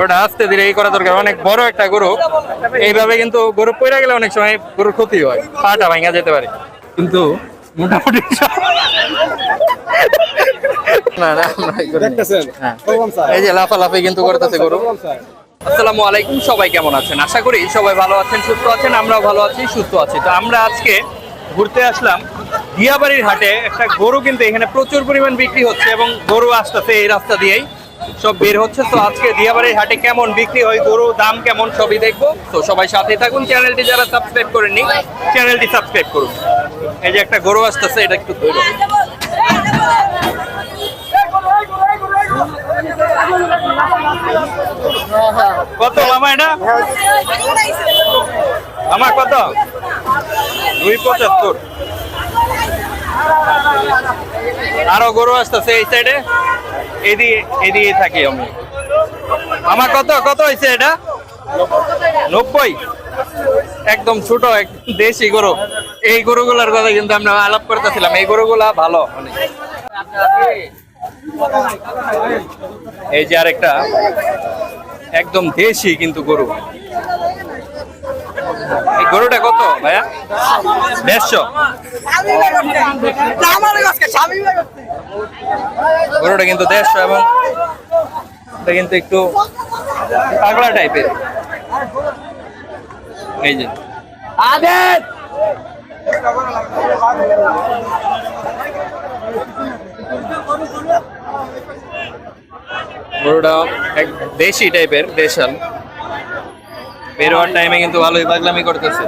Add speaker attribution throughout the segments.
Speaker 1: ওটা আস্তে ধীরে এই করা দরকার। অনেক বড় একটা গরু। এইভাবে কিন্তু গরু পড়ে গেলে অনেক সময় গরুর ক্ষতি হয়। পাটা ভাঙা যেতে পারে। কিন্তু মোটামুটি না না। হ্যাঁ। এই যে লাফালাফি কিন্তু করতেছে গরু। আসসালামু আলাইকুম সবাই কেমন আছেন? আশা করি সবাই ভালো আছেন সুস্থ আছেন আমরাও ভালো আছি সুস্থ আছি। তো আমরা আজকে ঘুরতে আসলাম দিয়াবাড়ির হাটে একটা গরু কিন্তু এখানে প্রচুর পরিমাণ বিক্রি হচ্ছে এবং গরু আসতেছে এই রাস্তা দিয়েই। সব বের হচ্ছে। তো আজকে দিয়াবাড়ির হাটে কেমন বিক্রি হয়, গরু দাম কেমন সবই দেখব। তো সবাই সাথে থাকুন। চ্যানেলটি যারা সাবস্ক্রাইব করেননি, চ্যানেলটি সাবস্ক্রাইব করুন। এই যে একটা গরু আসতেছে, এটা একটু ধরো। কত মামা এটা? আমার কত? দুই পঁচাত্তর। আরও গরু আসতেছে এই সাইডে এদিকে এদিকে থাকি আমি। আমার কত কত হয়েছে এটা? নব্বই। একদম ছোট দেশি গরু। এই গরুগুলার কথা কিন্তু আমরা আলাপ করতেছিলাম। এই গরুগুলা ভালো অনেক এই যে আরেকটা। একদম দেশি কিন্তু গরু। গরুটা কত ভাইয়া? দেড়শো। গরুটা কিন্তু দেড়শো এবং এটা কিন্তু একটু পাগলা টাইপের। এই যে। গরুটা এক দেশি টাইপের দেশাল। বের হওয়ার টাইমে কিন্তু ভালোই পাগলামি করতেছে.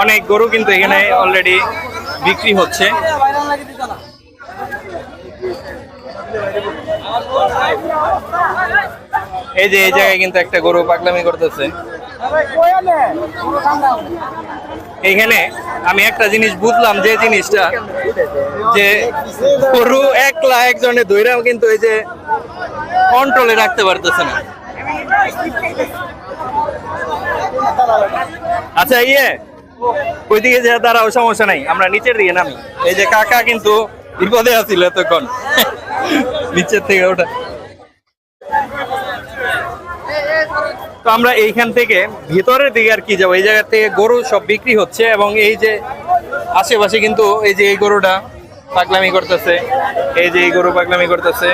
Speaker 1: অনেক গরু কিন্তু এখানে অলরেডি বিক্রি হচ্ছে এই যে, এই জায়গায় কিন্তু একটা গরু পাগলামি করতেছে। এখানে আমি একটা জিনিস বুঝলাম, যে জিনিসটা যে গরু একলা একজনে ধৈরাও কিন্তু এই যে কন্ট্রোলে রাখতে পারতেছে না। আচ্ছা ইয়ে ওইদিকে যে দাঁড়াও, সমস্যা নাই, আমরা নিচের দিকে নামি। এই যে কাকা কিন্তু বিপদে আছিল এতক্ষণ। নিচের থেকে ওটা তো আমরা এইখান থেকে ভিতরের দিকে আর কি যাব। এই জায়গা থেকে গরু সব বিক্রি হচ্ছে এবং এই যে আশেপাশে কিন্তু এই যে এই গরুটা পাগলামি করতেছে এই যে এই গরু পাগলামি করতেছে।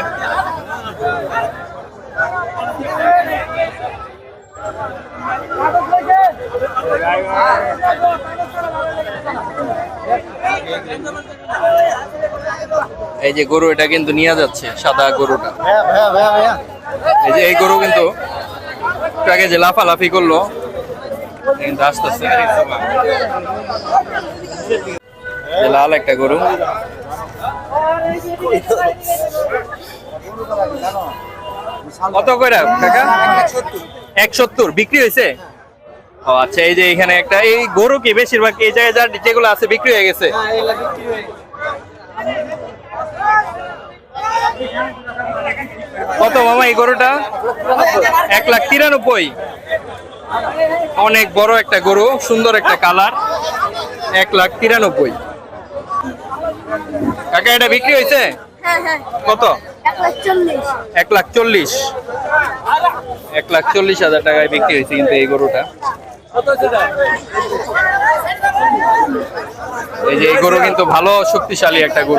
Speaker 1: এই যে গরু এটা কিন্তু নিয়ে যাচ্ছে সাদা গরুটা। এই যে এই গরু কিন্তু একটু আগে যে লাফালাফি করল লাল একটা গরু। কত করে এক সত্তর। বিক্রি হয়েছে? আচ্ছা এই যে এখানে একটা, এই গরু কি বেশিরভাগ এই জায়গায় যেগুলো আছে বিক্রি হয়ে গেছে? কত মামা এই গরুটা? এক লাখ তিরানব্বই। অনেক বড় একটা গরু সুন্দর একটা কালার। এক লাখ তিরানব্বই। কাকা এটা বিক্রি হয়েছে?
Speaker 2: হ্যাঁ হ্যাঁ।
Speaker 1: কত?
Speaker 2: এক লাখ চল্লিশ।
Speaker 1: এক লাখ চল্লিশ। এক লাখ চল্লিশ হাজার টাকায় বিক্রি হয়েছে কিন্তু এই গরুটা। এই যে এই গরু কিন্তু ভালো শক্তিশালী একটা গরু।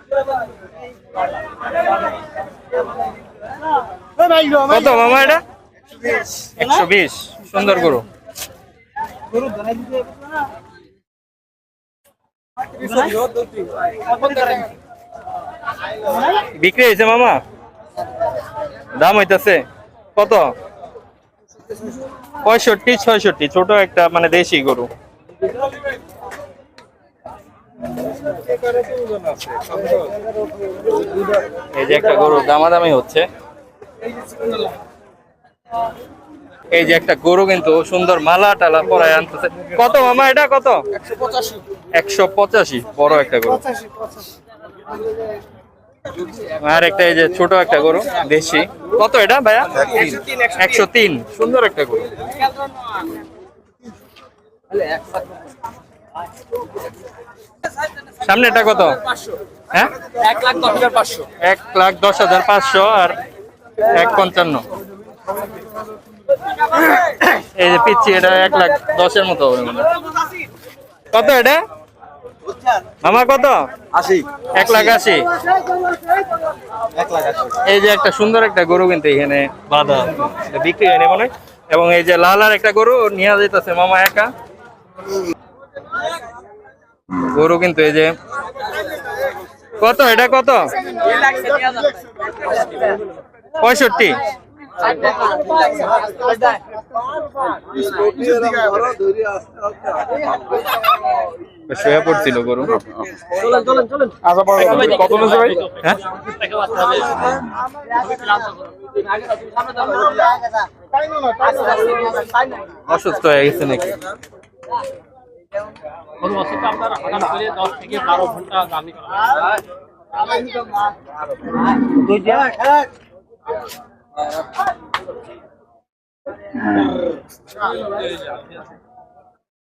Speaker 1: কত মামা এটা? একশো বিশ। সুন্দর গরু। বিক্রি হয়েছে মামা? দাম হইতাছে। কত? পঁয়ষট্টি, ছয়ষট্টি। ছোট একটা মানে দেশি গরু। এই যে একটা গরু দামাদামি হচ্ছে। এই যে একটা গরু কিন্তু সুন্দর মালা টালা পরায় আনতেছে। কত মামা এটা কত? একশো পঁচাশি। বড় একটা গরু। আর একটা এই যে ছোট একটা গরু, দেশি। কত এটা ভাইয়া? একশো তিন। সুন্দর একটা গরু। সামনে এটা কত? হ্যাঁ?
Speaker 3: এক লাখ দশ হাজার পাঁচশো
Speaker 1: এক লাখ দশ হাজার পাঁচশো আর এক পঞ্চান্ন। এই যে পিচ্ছি এটা এক লাখ দশের মতো হবে মনে। কত এটা? মামা কত?
Speaker 3: আশি।
Speaker 1: এক লাখ আশি। এই যে একটা সুন্দর একটা গরু কিন্তু এখানে বাঁধা বিক্রি হয়নি মনে এবং এই যে লাল আর একটা গরু নিয়ে যেতেছে মামা একা। গরু কিন্তু এই যে কত? এটা কত? পঁয়ষট্টি। শুয়ে পড়ছিল গরু।
Speaker 3: কত ভাই?
Speaker 1: হ্যাঁ? অসুস্থ হয়ে গেছে নাকি?
Speaker 4: আপনার হঠাৎ করে দশ থেকে বারো ঘণ্টা জার্নি করা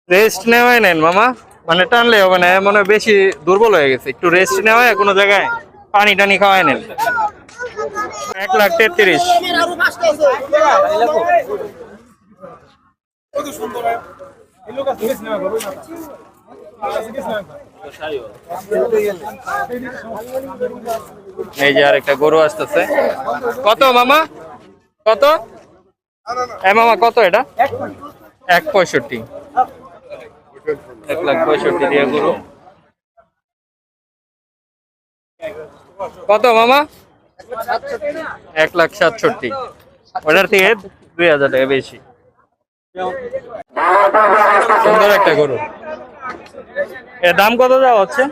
Speaker 1: রেস্ট নেওয়াই নেন মামা। মানে টানলে হবে না মনে হয় বেশি দুর্বল হয়ে গেছে। একটু রেস্ট নেওয়ায় কোনো জায়গায় পানি টানি খাওয়াই নেন। এক লাখ তেত্রিশ। এই যে আর একটা গরু আসতেছে। কত মামা? কত? মামা, কত এটা? এক পঁয়ষট্টি। এক লাখ পঁয়ষট্টি দিয়ে গরু। কত মামা? এক লাখ সাতষট্টি। ওটার থেকে দুই হাজার টাকা বেশি। সুন্দর একটা গরু। এর দাম কত দেওয়া হচ্ছে?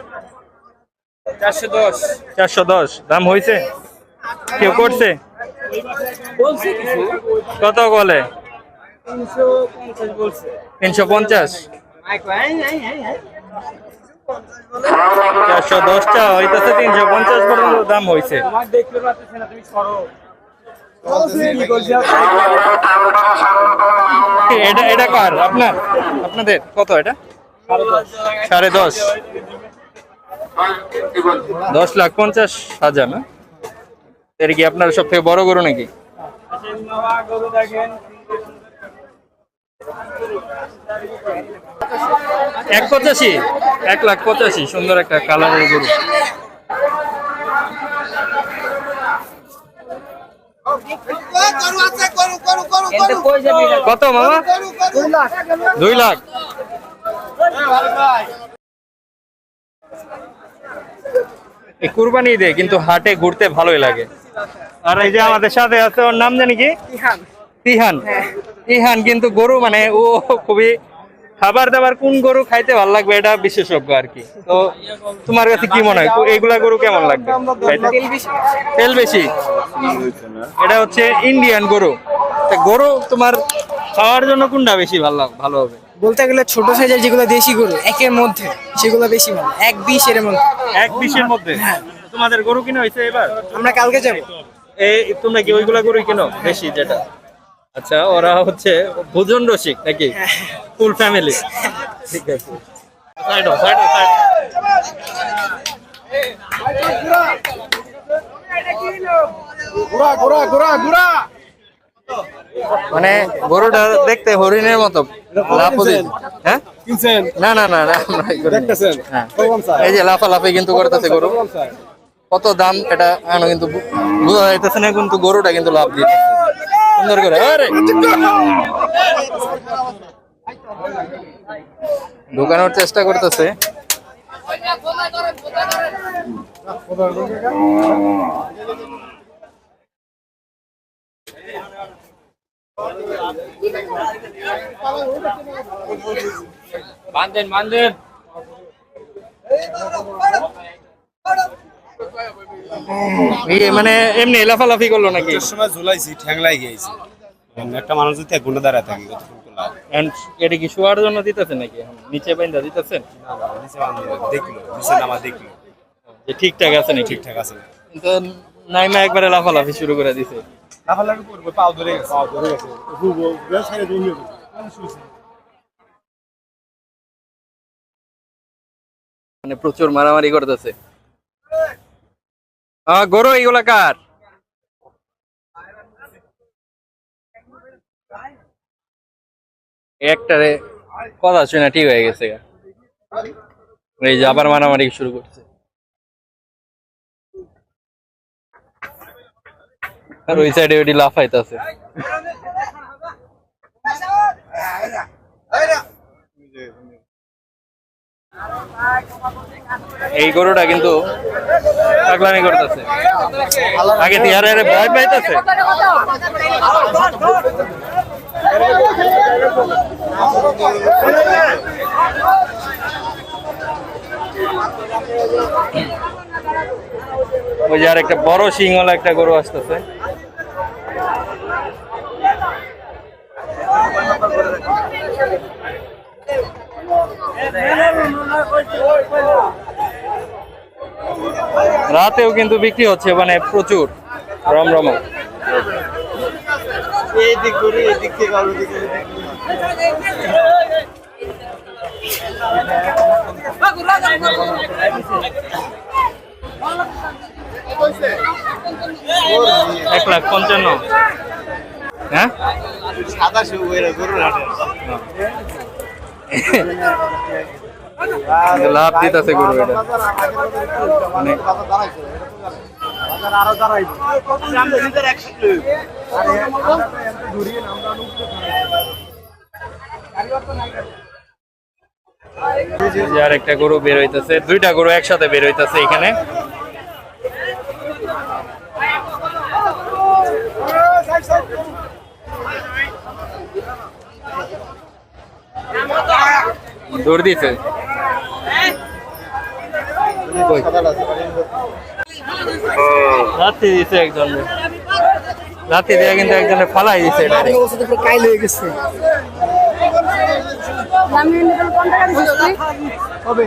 Speaker 3: চারশো দশ।
Speaker 1: চারশো দশ। দাম হয়েছে কেউ করছে? কত বলে?
Speaker 3: তিনশো পঞ্চাশ
Speaker 1: তিনশো পঞ্চাশ। চারশো দশটা হইতেছে তিনশো পঞ্চাশ পর্যন্ত দাম হয়েছে এটা এটা কার? আপনার? আপনাদের? কত এটা? সাড়ে দশ। দশ লাখ পঞ্চাশ হাজার, না? এর কি আপনার সব থেকে বড় গরু নাকি? এক পঁচাশি? এক লাখ পঁচাশি। সুন্দর একটা কালারের গরু। কত মামা? দুই লাখ। এই কুরবানি ঈদে কিন্তু হাটে ঘুরতে ভালোই লাগে। আর এই যে আমাদের সাথে আছে ওর নাম জানি কি? তিহান। তিহান কিন্তু গরু মানে ও খুবই খাবার দাবার কোন গরু খাইতে ভালো লাগবে এটা বিশেষজ্ঞ আর কি। তো তোমার কাছে কি মনে হয়? এইগুলা গরু কেমন লাগবে তেল বেশি। এটা হচ্ছে ইন্ডিয়ান গরু। তা গরু তোমার খাওয়ার জন্য কোনটা বেশি ভালো ভালো হবে?
Speaker 5: বলতে গেলে ছোট সাইজের যেগুলো দেশি গরু একের মধ্যে সেগুলো বেশি ভালো। এক বিশ এর মধ্যে।
Speaker 1: এক বিশের মধ্যে? তোমাদের গরু কিনা হয়েছে এবার?
Speaker 5: আমরা কালকে যাব।
Speaker 1: এই তোমরা কি ওইগুলা গরুই কিনো? বেশি যেটা? আচ্ছা ওরা হচ্ছে ভোজন রসিক নাকি? ফুল ফ্যামিলি ঠিক আছে। সাইড সাইড সাইড মানে গরুটা দেখতে হরিণের মতো লাফো হ্যাঁ? না না না না এই হ্যাঁ।
Speaker 3: স্যার?
Speaker 1: যে লাফালাফি কিন্তু করতেছে গরু। কত দাম এটা কিন্তু বোঝা যাইতেছে না কিন্তু গরুটা কিন্তু লাভ দিচ্ছে সুন্দর করে। ঢুকানোর চেষ্টা করতেছে।
Speaker 4: বান্ধেন বান্ধেন
Speaker 1: মানে এমনি লাফালাফি করল নাকি?
Speaker 6: সময় ঝুলাইছি ঠ্যাংলাই গিয়েছি। একটা মানুষ যদি এক ঘণ্টা দাঁড়ায় থাকে
Speaker 1: এটা কি শোয়ার জন্য দিতেছেন নাকি নিচে বাইন্দা দিতেছেন?
Speaker 6: দেখল নিচে নামা দেখল।
Speaker 1: যে ঠিকঠাক আছে নাকি?
Speaker 6: ঠিকঠাক আছে
Speaker 1: নাইমা একবারে লাফালাফি শুরু করে দিছে।
Speaker 6: লাফালাফি করবে পাও ধরে গেছে পাও ধরে গেছে।
Speaker 1: মানে প্রচুর মারামারি করতেছে। গরু এইগুলা কার একটারে কথা শুনে ঠিক হয়ে গেছে এই যে আবার মারামারি শুরু করছে আর ওই সাইডে ওইটি লাফাইতেছে এই গরুটা কিন্তু পাগলামি করতেছে। আগে তিয়ারে ভয় পাইতেছে। ওই যে আর একটা বড় সিংহলা একটা গরু আসতেছে। রাতেও কিন্তু বিক্রি হচ্ছে মানে প্রচুর। রমরম এক লাখ পঞ্চান্ন। হ্যাঁ?
Speaker 6: এরা গরুর হাটে।
Speaker 1: লাভ দিতেছে গরু এটা। মানে আর একটা গরু বের হইতেছে, দুইটা গরু একসাথে বের হইতেছে এখানে। দৌড় দিছে কই? লাথি দিছে একজন লাথি দিয়ে কিন্তু একজনে ফালাই দিছে direct।
Speaker 5: কাইল হয়ে গেছে হবে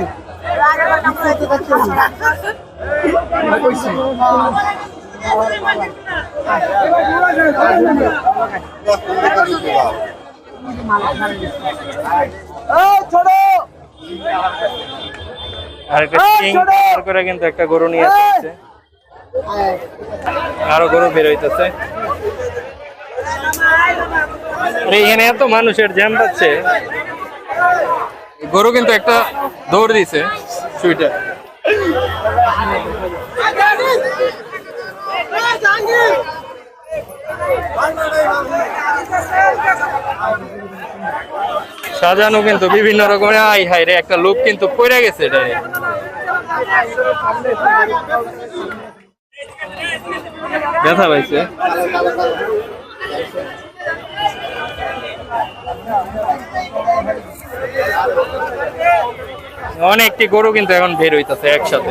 Speaker 1: আর একটা পার করে কিন্তু একটা গরু নিয়ে আসছে। আরও গরু বের হইতেছে। আরে এখানে এত মানুষের জ্যাম পাচ্ছে। গরু কিন্তু একটা দৌড় দিছে সুইটার সাজানো কিন্তু বিভিন্ন রকমের আই হাই রে, একটা লোক কিন্তু পড়ে গেছে এটা ব্যথা পাইছে? অনেকটি গরু কিন্তু এখন বের হইতাছে একসাথে।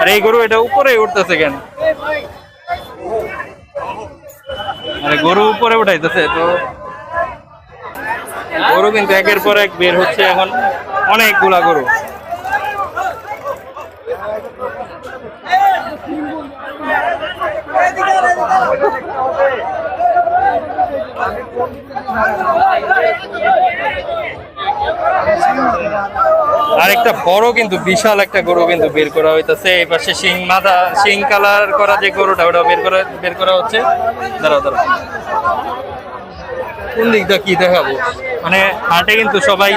Speaker 1: আর এই গরু এটা উপরে উঠতেছে কেন? গরু উপরে উঠাইতেছে, তো গরু কিন্তু একের পর এক বের হচ্ছে এখন অনেকগুলা গরু। আর একটা বড় কিন্তু বিশাল একটা গরু কিন্তু বের করা হইতাছে। এই পাশে শিং মাথা শিং কালার করা যে গরুটা, ওটা বের করা বের করা হচ্ছে। দাঁড়াও দাঁড়াও। কোন দিকটা কি দেখাবো? মানে হাটে কিন্তু সবাই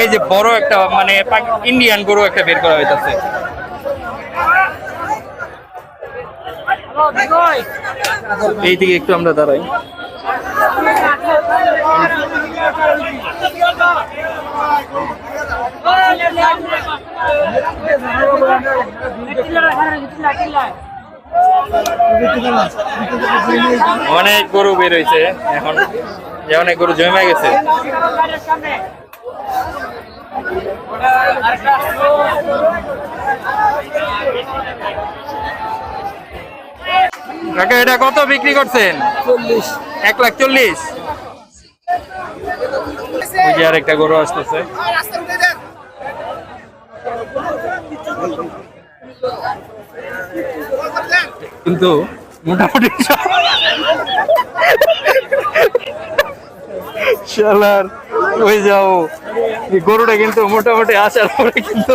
Speaker 1: এই যে বড় একটা মানে ইন্ডিয়ান গরু একটা বের করা হইতাছে। এই দিকে একটু আমরা দাঁড়াই। অনেক গরু বের হয়েছে এখন। যে অনেক গরু জমে গেছে। কাকা এটা কত বিক্রি করছেন? এক লাখ চল্লিশ। আর একটা গরু আসতেছে। কিন্তু মোটামুটি শালার ওই যাও এই গরুটা কিন্তু মোটামুটি আসার পরে কিন্তু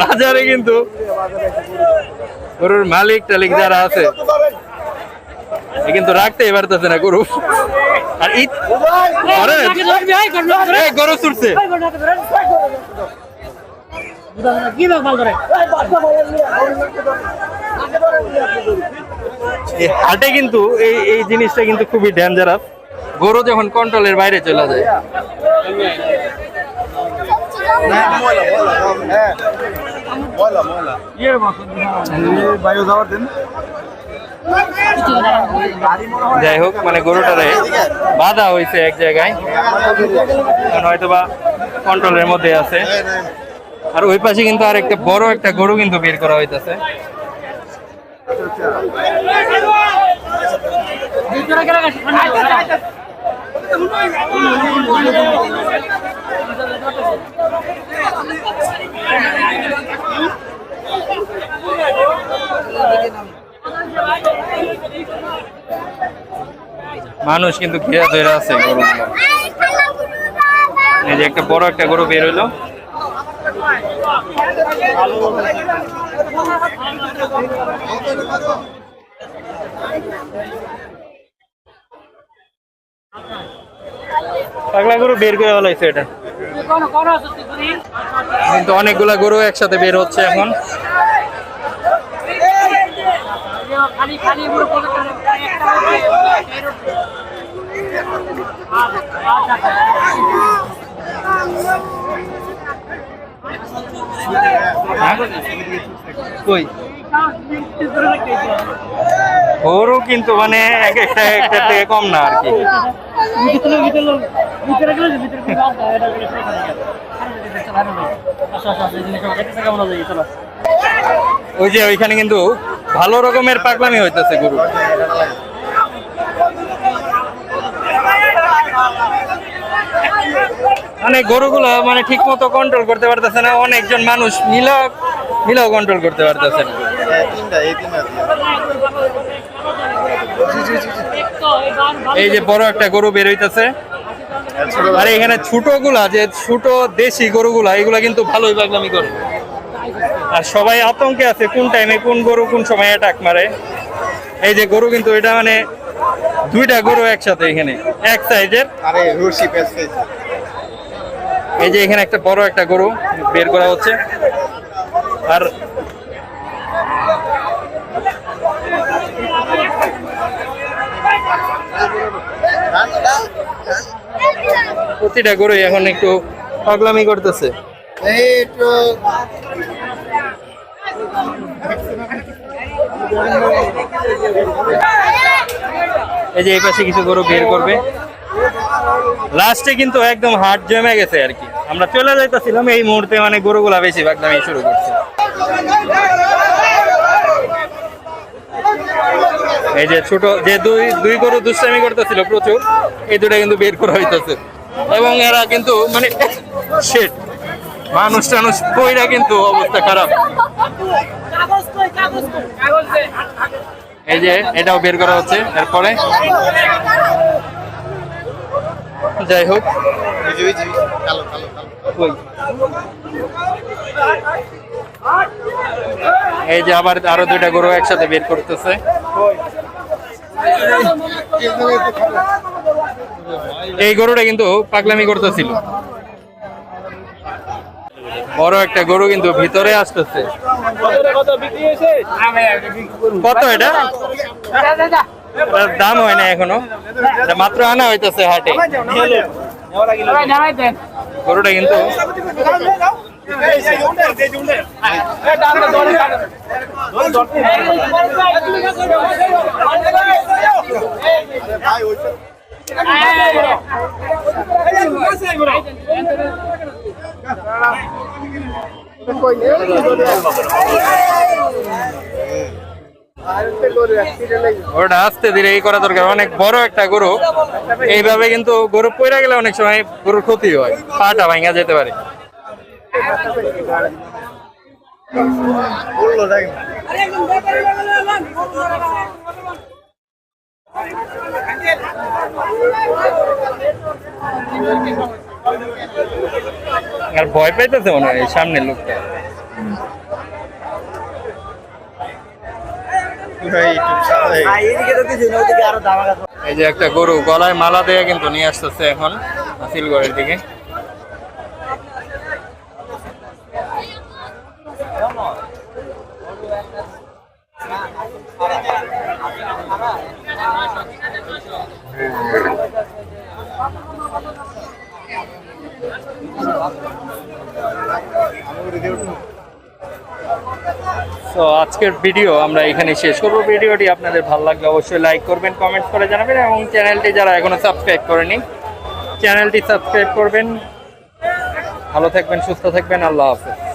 Speaker 1: বাজারে কিন্তু গরুর মালিক টালিক যারা আছে কিন্তু রাখতেই পারতেছে না গরু। আর ঈদ গরু ছুটছে। এই হাটে কিন্তু এই এই জিনিসটা কিন্তু খুবই ডেঞ্জারাস গরু যখন কন্ট্রোলের বাইরে চলে যায়। যাই হোক মানে গরুটারে বাধা হয়েছে এক জায়গায়। হয়তো বা কন্ট্রোলের মধ্যে আছে। আর ওই পাশে কিন্তু আর একটা বড় একটা গরু কিন্তু বের করা হইতেছে। মানুষ কিন্তু ঘেরা ধরে আছে গরুগুলো এই যে একটা বড় একটা গরু বের হইল পাগলা গরু বের করে ফেলাইছে এটা। কিন্তু অনেকগুলা গরু একসাথে বের হচ্ছে এখন। হ্যাঁ? কই? গরু কিন্তু মানে এক একটা একটা থেকে কম না আর কি। ওই যে ওইখানে কিন্তু ভালো রকমের পাগলামি হইতেছে গরু। মানে গরুগুলো মানে ঠিক মতো কন্ট্রোল করতে পারতেছে না, অনেকজন মানুষ মিলেও মিলেও কন্ট্রোল করতে পারতেছে না। এই যে বড় একটা গরু বের হইতেছে। আর এখানে ছোটগুলা যে ছোট দেশি গরুগুলা এগুলা কিন্তু ভালোই পাগলামি করে। আর সবাই আতঙ্কে আছে কোন টাইমে কোন গরু কোন সময় অ্যাটাক মারে। এই যে গরু কিন্তু এটা মানে দুইটা গরু একসাথে এখানে এক সাইজের
Speaker 6: আরে রশি পেছে
Speaker 1: এই যে এখানে একটা বড় একটা গরু বের করা হচ্ছে। আর প্রতিটা গরু এখন একটু পাগলামি করতেছে। এই যে এই পাশে কিছু গরু বের করবে। লাস্টে কিন্তু একদম হাট জমে গেছে আর কি। আমরা চলে যাইতেছিলাম এই মুহূর্তে মানে গরুগুলা বেশি পাগলামি শুরু করছে। এই যে ছোট যে দুই দুই গরু দুষ্টামি করতেছিল প্রচুর, এই দুটা কিন্তু বের করা হইতেছে। এবং এরা কিন্তু মানে শেট মানুষ টানুষ কইরা কিন্তু অবস্থা খারাপ। এই যে এটাও বের করা হচ্ছে, এরপরে? যাই হোক। এই যে আবার আরও দুইটা গরু একসাথে বের করতেছে। এই গরুটা কিন্তু পাগলামি করতেছিল। বড় একটা গরু কিন্তু ভিতরে আসতেছে। কত এটা? দাম হয় না এখনও। মাত্র আনা হইতেছে হাটে। গরুটা কিন্তু ওটা আস্তে ধীরে এই করা দরকার। অনেক বড় একটা গরু। এইভাবে কিন্তু গরু পড়ে গেলে অনেক সময় গরুর ক্ষতি হয়। পাটা ভাঙা যেতে পারে। আর ভয় পাইতেছে মনে হয় এই সামনের লোকটা। এই যে একটা গরু গলায় মালা দিয়ে কিন্তু নিয়ে আসতেছে এখন সিলগড়ের দিকে। তো আজকের ভিডিও আমরা এখানে শেষ করব। ভিডিওটি আপনাদের ভালো লাগলে অবশ্যই লাইক করবেন কমেন্ট করে জানাবেন এবং চ্যানেলটি যারা এখনও সাবস্ক্রাইব করেনি চ্যানেলটি সাবস্ক্রাইব করবেন। ভালো থাকবেন, সুস্থ থাকবেন, আল্লাহ হাফেজ।